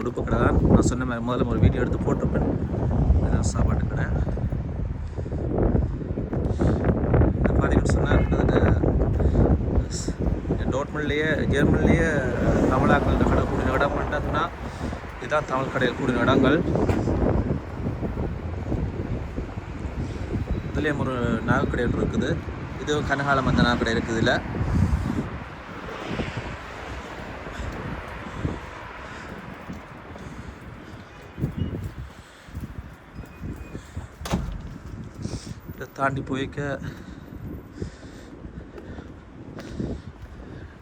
ஒரு உடுப்பு கடை தான் நான் சொன்ன மாதிரி முதல்ல ஒரு வீடியோ எடுத்து போட்டிருப்பேன். இதுதான் சாப்பாட்டு கடை. இது பார்த்தீங்கன்னு சொன்னால் கிட்டத்தட்ட டோட்மன்லேயே ஜெர்மன்லேயே தமிழாக்கள் கடை கூடின இடம் பண்ணிட்டோம்னா இதுதான் தமிழ் கடையில் கூடின இடங்கள். இதுலேயும் ஒரு நாகக்கடைகள் இருக்குது. இதுவும் கனகாலம் அந்த நாகக்கடை இருக்குது. இதில் தாண்டி போய்க்க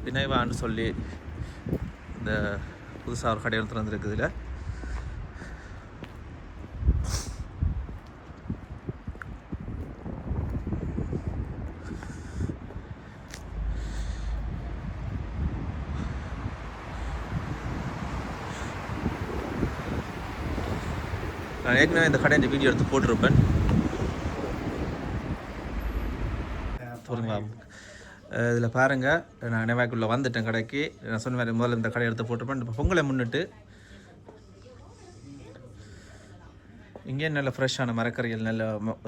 வினைவான்னு சொல்லி இந்த புதுசாக ஒரு கடையில் திறந்துருக்குது இதில் நான் ஏற்கனவே இந்த கடை இந்த வீடியோ எடுத்து போட்டிருப்பேன். சொல்லுங்க இதில் பாருங்கள் நான் நினைவாய்க்குள்ளே வந்துட்டேன் கடைக்கு. நான் சொன்ன மாதிரி முதல்ல இந்த கடை எடுத்து போட்டிருப்பேன் இப்போ பொங்கலை முன்னிட்டு இங்கேயும் நல்ல ஃப்ரெஷ்ஷான மரக்கறிகள் நல்ல ம-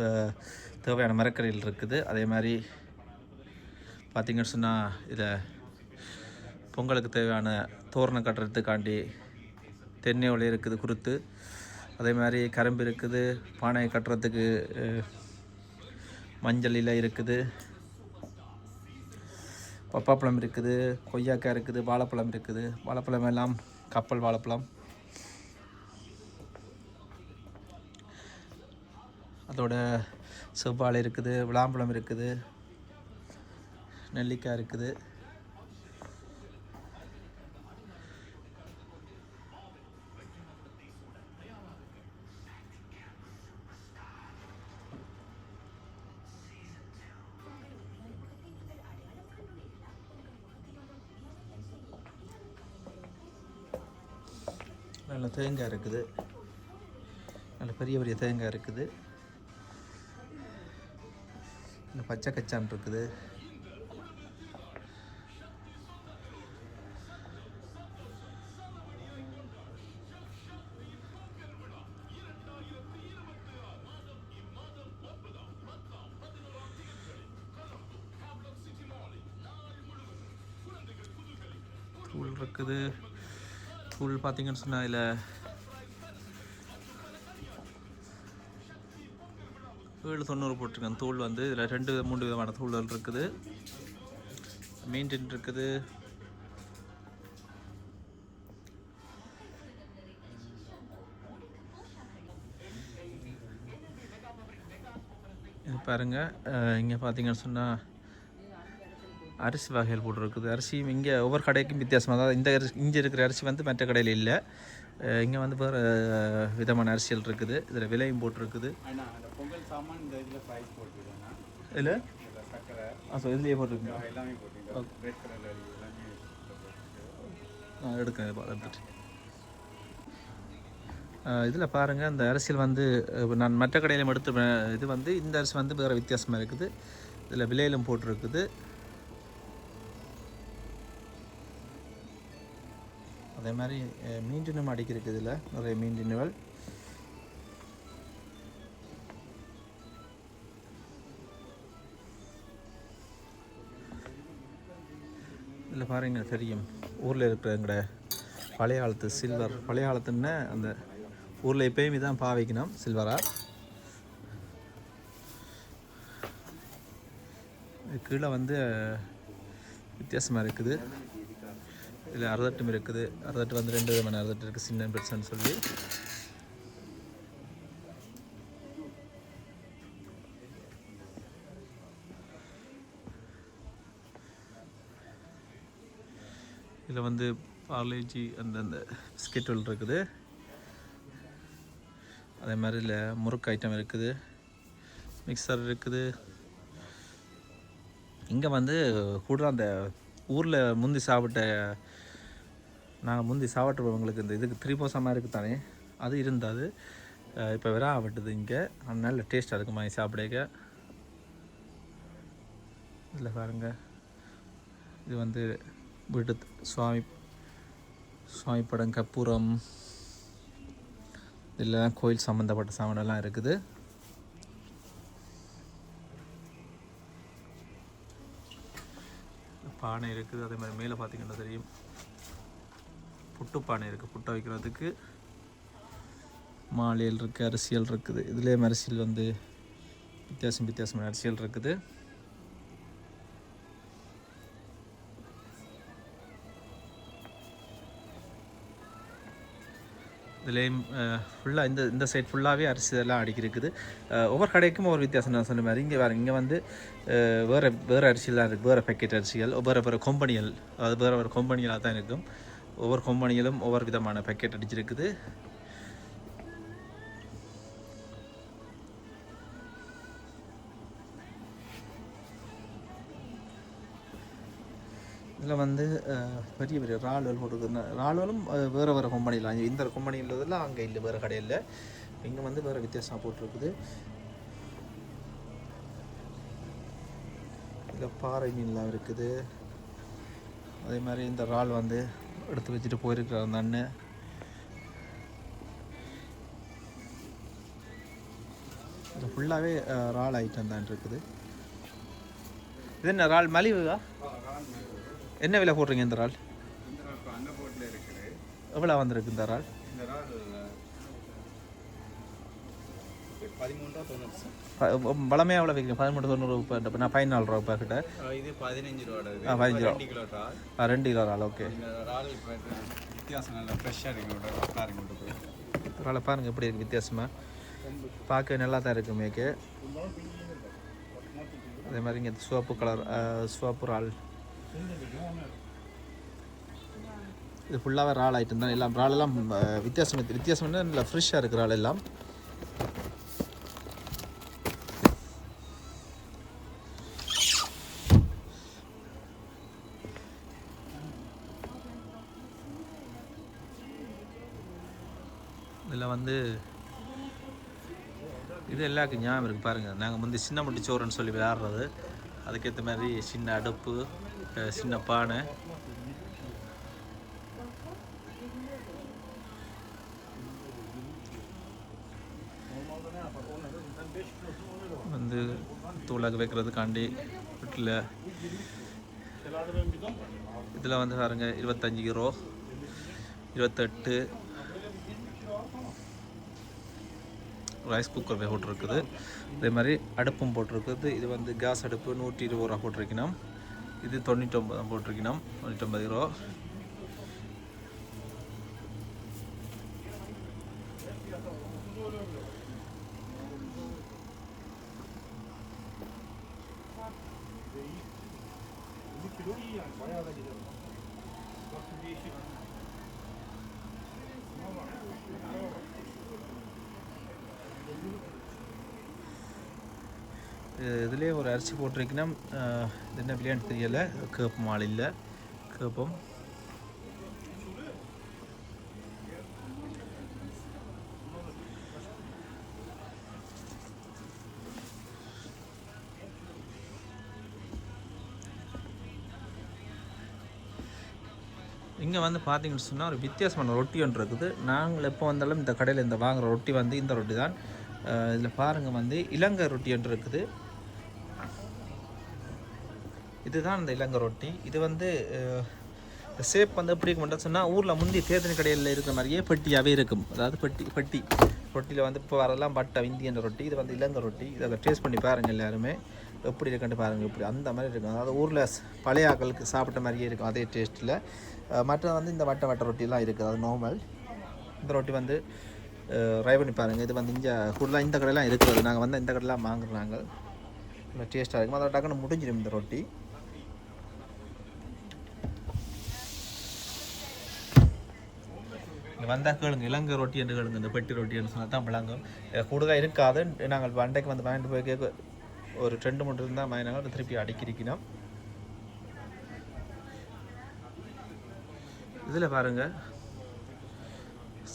தேவையான மரக்கறிகள் இருக்குது. அதே மாதிரி பார்த்தீங்கன்னு சொன்னால் இதில் பொங்கலுக்கு தேவையான தோரணம் கட்டுறதுக்காண்டி தென்னை ஒளி இருக்குது குருத்து. அதே மாதிரி கரும்பு இருக்குது பானை கட்டுறதுக்கு மஞ்சள் இலை இருக்குது. பப்பாப்பழம் இருக்குது கொய்யாக்காய் இருக்குது வாழைப்பழம் இருக்குது. வாழைப்பழம் எல்லாம் கப்பல் வாழைப்பழம். அதோட செவ்வாழை இருக்குது விளாம்பழம் இருக்குது நெல்லிக்காய் இருக்குது. தேங்காய் இருக்குது. நல்ல பெரிய பெரிய தேங்காய் இருக்குது. இந்த பச்சை கச்சான் இருக்குது. தூள் பார்த்தீங்கன்னு சொன்னால் இதில் ஏழு தொண்ணூறு போட்டிருக்கேன் தூள் வந்து இதில் ரெண்டு மூணு விதமான தூள்கள் இருக்குது. மெயின்டைன் இருக்குது. இது பாருங்க இங்கே பார்த்தீங்கன்னு சொன்னால் அரிசி வகைகள் போட்டிருக்குது. அரிசியும் இங்கே ஒவ்வொரு கடைக்கும் வித்தியாசமாக அதாவது இந்த அரிசி இங்கே இருக்கிற அரிசி வந்து மற்ற கடையில் இல்லை. இங்கே வந்து வேறு விதமான அரிசிகள் இருக்குது. இதில் விலையும் போட்டிருக்குது. இல்லை? ஆ ஸோ இதுலேயே போட்டிருக்குங்க எல்லாமே எடுக்கிறேன் எடுத்துட்டு. இதில் பாருங்கள் இந்த அரசியல் வந்து நான் மற்ற கடையிலும் எடுத்து இது வந்து இந்த அரிசி வந்து வேறு வித்தியாசமாக இருக்குது. இதில் விலையிலும் போட்டிருக்குது. அதே மாதிரி அஹ், அடிக்கிறதுக்கு இதில் நிறைய மீன் இல்லை இதில் பாருங்க தெரியும். ஊரில் இருக்கிற எங்கட பழைய காலத்து சில்வர். பழைய காலத்துன்னு அந்த ஊரில் எப்பயுமே தான் பாவிக்கணும் சில்வராக கீழே வந்து வித்தியாசமாக இருக்குது. இதில் அறுதட்டும் இருக்குது. அறுதட்டு வந்து ரெண்டு விதமான அறுதட்டு இருக்குது சின்ன பெருசுன்னு சொல்லி. இதில் வந்து பார்லேஜி அந்த அந்த பிஸ்கெட்டுகள் இருக்குது. அதே மாதிரி இதில் முறுக்கு ஐட்டம் இருக்குது. மிக்சர் இருக்குது. இங்கே வந்து கூட அந்த ஊரில் முந்தி சாப்பிட்ட நாங்கள் முந்தி சாப்பிட்றவங்களுக்கு இந்த இதுக்கு திரிபோசமாக இருக்குது தானே? அது இருந்தாது. இப்போ வேற ஆகட்டுது இங்கே. நல்ல டேஸ்ட்டாக இருக்கும் மாதிரி சாப்பிடுங்க இதில் பாருங்க. இது வந்து வீட்டு சுவாமி சுவாமி படம் கற்பூரம். இதெல்லாம் கோயில் சம்மந்தப்பட்ட சாமானெல்லாம் இருக்குது. பானை இருக்குது. அதே மாதிரி மேலே பார்த்தீங்கன்னா தெரியும். புட்டு பானை இருக்குது புட்டை வைக்கிறதுக்கு. மாலையில் இருக்குது அரிசியல் இருக்குது. இதுலேயும் அரிசியல் வந்து வித்தியாசம் வித்தியாசமான அரிசியல் இருக்குது. இதுலேயும் ஃபுல்லாக இந்த இந்த சைட் ஃபுல்லாகவே அரிசி இதெல்லாம் அடுக்கி இருக்குது. ஒவ்வொரு கடைக்கும் ஒவ்வொரு வித்தியாசம் நான் சொன்ன மாதிரி. இங்கே வேறு இங்கே வந்து வேறு வேறு அரிசியெல்லாம் இருக்குது வேறு பேக்கெட் அரிசிகள் ஒவ்வொரு வேறு கொம்பனிகள் அது வேறு வேறு கொம்பனிகளாக தான் இருக்கும். ஒவ்வொரு கம்பெனியிலும் ஒவ்வொரு விதமான பேக்கெட் அடிச்சிருக்குது. இதில் வந்து பெரிய பெரிய ராலுவல் போட்டுருக்கு ராலுவலும் வேறு வேறு கொம்பனியில் இந்த கொம்பனியில் உள்ளதெல்லாம் அங்கே இல்லை வேறு கடையில் இங்கே வந்து வேறு வித்தியாசம் போட்டிருக்குது. இதில் பாறை மீன்லாம் இருக்குது. அதே மாதிரி இந்த இறால் வந்து எடுத்து வச்சுட்டு போயிருக்கிற அந்த அண்ணன். இது ஃபுல்லாகவே இறால் ஐட்டம் தான் இருக்குது. இது என்ன இறால் மலிவுதா என்ன விலை போடுறீங்க இந்த இறால் எவ்வளோ வந்திருக்கு இந்த இறால் பழமே எவ்வளோ விற்கிறீங்க? பதிமூணு தொண்ணூறு இப்போ நான் பதினாலு ரூபா பாக்கிட்ட இது பதினஞ்சு ரூபா பதினஞ்சு ரூபா. ரெண்டு கிலோ இறால். ஆ, ரெண்டு கிலோ இறால் ஓகே. இப்போ வித்தியாசம் நல்லா ஃப்ரெஷ்ஷாக இருக்கு போய். இறாலை பாருங்கள் எப்படி இருக்குது வித்தியாசமாக பார்க்க நல்லா தான் இருக்குது மேக்கு. அதே மாதிரி இங்கே சிவப்பு கலர் சிவப்பு இறால். இது ஃபுல்லாகவே இறால் ஐட்டம் தான். எல்லாம் இறால் எல்லாம் வித்தியாசம் வித்தியாசம் நல்லா ஃப்ரெஷ்ஷாக இருக்கிற இறால் எல்லாம். இதில் வந்து இது எல்லாருக்கும் ஞாபகம் இருக்குது பாருங்கள் நாங்கள் வந்து சின்ன முட்டி சோறுன்னு சொல்லி விளையாடுறது. அதுக்கேற்ற மாதிரி சின்ன அடுப்பு சின்ன பானை. வந்து தூளாக வைக்கிறதுக்காண்டி வீட்டில் இதில் வந்து பாருங்கள் இருபத்தஞ்சி கிலோ இருபத்தெட்டு ரைஸ் குக்கர் போட்டிருக்குது அதே மாதிரி அடுப்பும் போட்டிருக்குது. இது வந்து கேஸ் அடுப்பு நூற்றி இருபது ரூபா போட்டிருக்கணும் இது தொண்ணூற்றொம்பது போட்டிருக்கணும் தொண்ணூற்றொம்பது ரூபா. இதுலேயே ஒரு அரிசி போட்டிருக்கீங்கன்னா இது என்ன விளையாண்டு தெரியலை. கேப்பம் ஆள் இல்லை. கேப்பம். இங்கே வந்து பார்த்தீங்கன்னு சொன்னால் ஒரு வித்தியாசமான ரொட்டி ஒன்று இருக்குது. நாங்கள் எப்போ வந்தாலும் இந்த கடையில் இந்த வாங்குகிற ரொட்டி வந்து இந்த ரொட்டி தான் இதில் பாருங்கள் வந்து இலங்கை ரொட்டி ஒன்று இருக்குது. இதுதான் இந்த இலங்கை ரொட்டி. இது வந்து ஷேப் வந்து எப்படி இருக்கும் சொன்னால் ஊரில் முந்தி தேர்தல் கடையில் இருக்கிற மாதிரியே பெட்டியாகவே இருக்கும். அதாவது பெட்டி பெட்டி. ரொட்டியில் வந்து இப்போ வரலாம் பட்டை இந்தியன் ரொட்டி இது வந்து இலங்கை ரொட்டி. இதை டேஸ்ட் பண்ணி பாருங்கள் எல்லாருமே. எப்படி இருக்குன்னு பாருங்கள் இப்படி அந்த மாதிரி இருக்கும். அதாவது ஊரில் பழைய ஆக்களுக்கு சாப்பிட்ட மாதிரியே இருக்கும் அதே டேஸ்ட்டில் மற்ற வந்து இந்த வட்டை வட்டை ரொட்டிலாம் இருக்குது. அது நார்மல் இந்த ரொட்டி வந்து ட்ரை பண்ணி பாருங்கள் இது வந்து இங்கே ஃபுல்லாக இந்த கடையெல்லாம் இருக்கிறது நாங்கள் வந்து இந்த கடையெல்லாம் வாங்குறாங்க. நல்லா டேஸ்ட்டாக இருக்கும். அதில் டக்குன்னு முடிஞ்சிடும் இந்த ரொட்டி. வந்தால் கேளுங்க. இலங்கை ரொட்டி என்று கேளுங்க. இந்த பெட்டி ரொட்டின்னு சொன்னால் தான் விளங்கும். கூடுதலாக இருக்காது. நாங்கள் வண்டைக்கு வந்து வாங்கிட்டு போய் கேட்க ஒரு ரெண்டு மூணு இருந்தால் வாங்கினாங்க. திருப்பி அடிக்கிறோம் இதில் பாருங்க.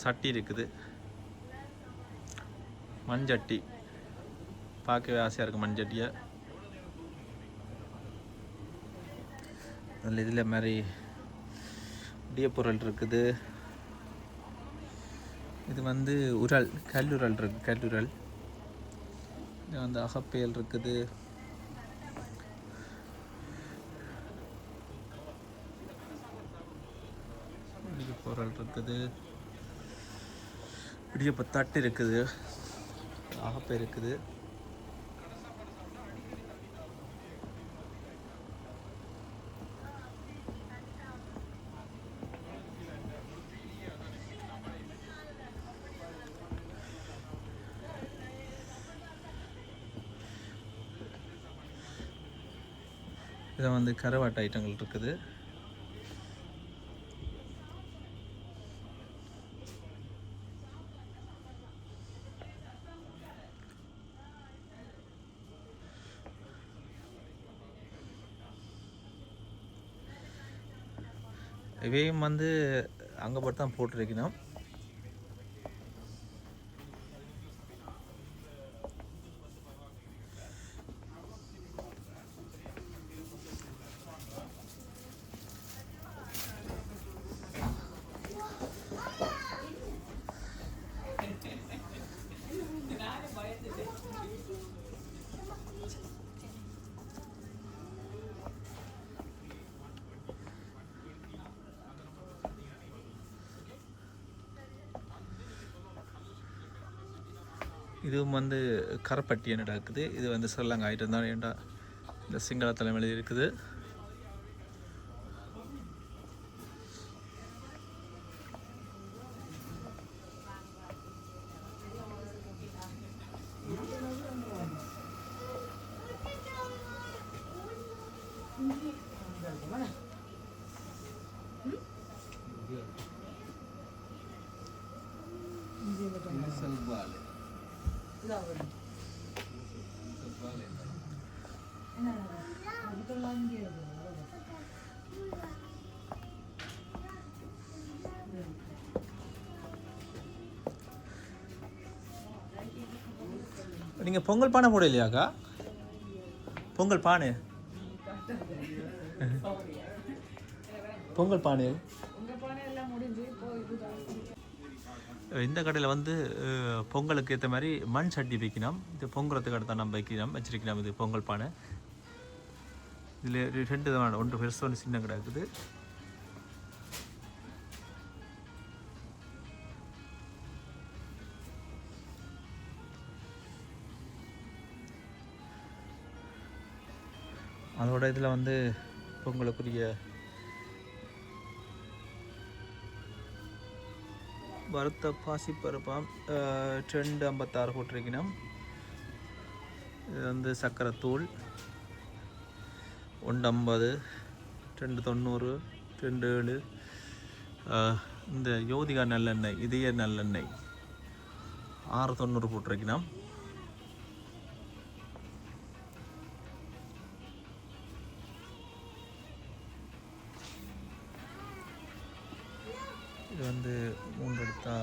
சட்டி இருக்குது. மண்சட்டி. பார்க்கவே ஆசையாக இருக்குது மண்சட்டியை. அதில் இதில் மாதிரி பொருள் இருக்குது. இது வந்து உரல் கல்லுரல் இருக்கு கல்லுரல் இது வந்து அகப்பேல் இருக்குது. பொருள் இருக்குது. இடியப்ப தட்டு இருக்குது. அகப்பை இருக்குது. இதை வந்து கருவாட்டு ஐட்டங்கள் இருக்குது. இவையும் வந்து அங்கே போட்டு தான் போட்டிருக்கணும். இதுவும் வந்து கரப்பட்டி என்னடா இருக்குது இது வந்து ஸ்ரீலங்கா ஐட்டம் தான் ஏன்டா இந்த சிங்கள தலைமையில் இருக்குது. நீங்கள் பொங்கல் பானை போடலையாக்கா பொங்கல் பானை. பொங்கல் பானை. இந்த கடையில் வந்து பொங்கலுக்கு ஏற்ற மாதிரி மண் சட்டி வைக்கணும். இது பொங்கலத்துக்கு அடுத்த நம்ம வைக்கணும். வச்சிருக்கலாம் இது பொங்கல் பானை. இதில் ரெண்டு விதமான ஒன்று பெருசு ஒன்று சின்ன கடை இருக்குது. அதோட இதில் வந்து பொங்கலுக்குரிய வறுத்த பாசிப்பருப்பாம் ரெண்டு ஐம்பத்தாறு போட்டிருக்கணும். இது வந்து சர்க்கரை தூள் ஒன்று ஐம்பது ரெண்டு தொண்ணூறு ரெண்டு ஏழு. இந்த யோதிகா நல்லெண்ணெய் இதய நல்லெண்ணெய் ஆறு தொண்ணூறு போட்டிருக்கணும். வந்து மூன்று எடுத்தா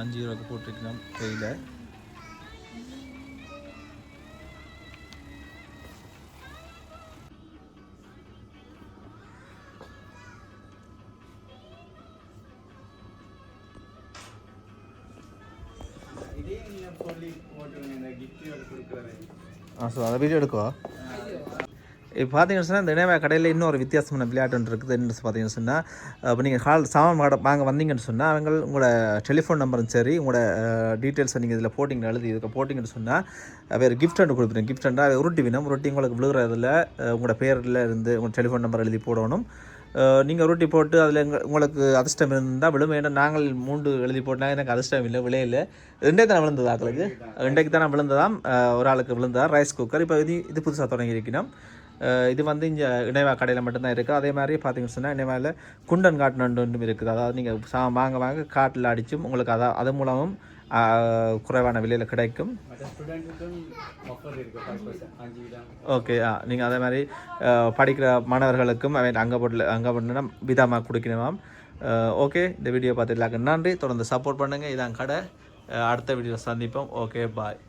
அஞ்சு ரூபாய்க்கு போட்டிருக்கலாம் கையில் ஆ ஸோ அதை வீடியோ எடுக்கவா? இப்போ பார்த்தீங்கன்னு சொன்னால் இந்த இணைய கடையில் இன்னொரு வித்தியாசமான விளையாட்டு ஒன்று இருக்குது. என்ன பார்த்தீங்கன்னு சொன்னால் இப்போ நீங்கள் கால் சாமான் வாங்க வாங்க வந்தீங்கன்னு சொன்னால் அவங்க உங்களோட டெலிஃபோன் நம்பரும் சரி உங்களோட டீட்டெயில்ஸை நீங்கள் இதில் போட்டிங்க எழுதி இதுக்கு போட்டிங்கன்னு சொன்னால் வேறு கிஃப்ட் ஒன்று கொடுத்துருங்க. கிஃப்ட் அதை உருட்டி வினம் உருட்டி உங்களுக்கு விழுகிறதில் உங்களோட பேரில் இருந்து உங்கள் டெலிஃபோன் நம்பர் எழுதி போடணும். நீங்கள் உருட்டி போட்டு அதில் எங்கள் உங்களுக்கு அதிர்ஷ்டம் இருந்தால் விழும். ஏன்னா நாங்கள் மூன்று எழுதி போட்டால் எனக்கு அதிர்ஷ்டம் இல்லை விளையில. ரெண்டே தானே விழுந்ததா உங்களுக்கு ரெண்டைக்கு தானே விழுந்ததாம். ஒரு ஆளுக்கு விழுந்தா ரைஸ் குக்கர் இப்போ இது இது புதுசாக தொடங்கி இருக்கணும் இது வந்து இங்கே இணைவா கடையில் மட்டும்தான் இருக்குது அதே மாதிரி பார்த்தீங்கன்னு சொன்னால் இணைவாவில் குண்டன் காட்டு ஒன்றும் இருக்குது. அதாவது நீங்கள் சா வாங்க வாங்க காட்டில் அடிச்சும் உங்களுக்கு அதான் அது மூலமும் குறைவான விலையில் கிடைக்கும். ஓகே ஆ நீங்கள் அதே மாதிரி படிக்கிற மாணவர்களுக்கும் அவன் அங்கே போட்டு அங்கே போட்டு விதமாக கொடுக்கணுமாம் ஓகே இந்த வீடியோ பார்த்துட்டு நன்றி. தொடர்ந்து சப்போர்ட் பண்ணுங்கள் இதான் கடை. அடுத்த வீடியோவில் சந்திப்போம். Okay bye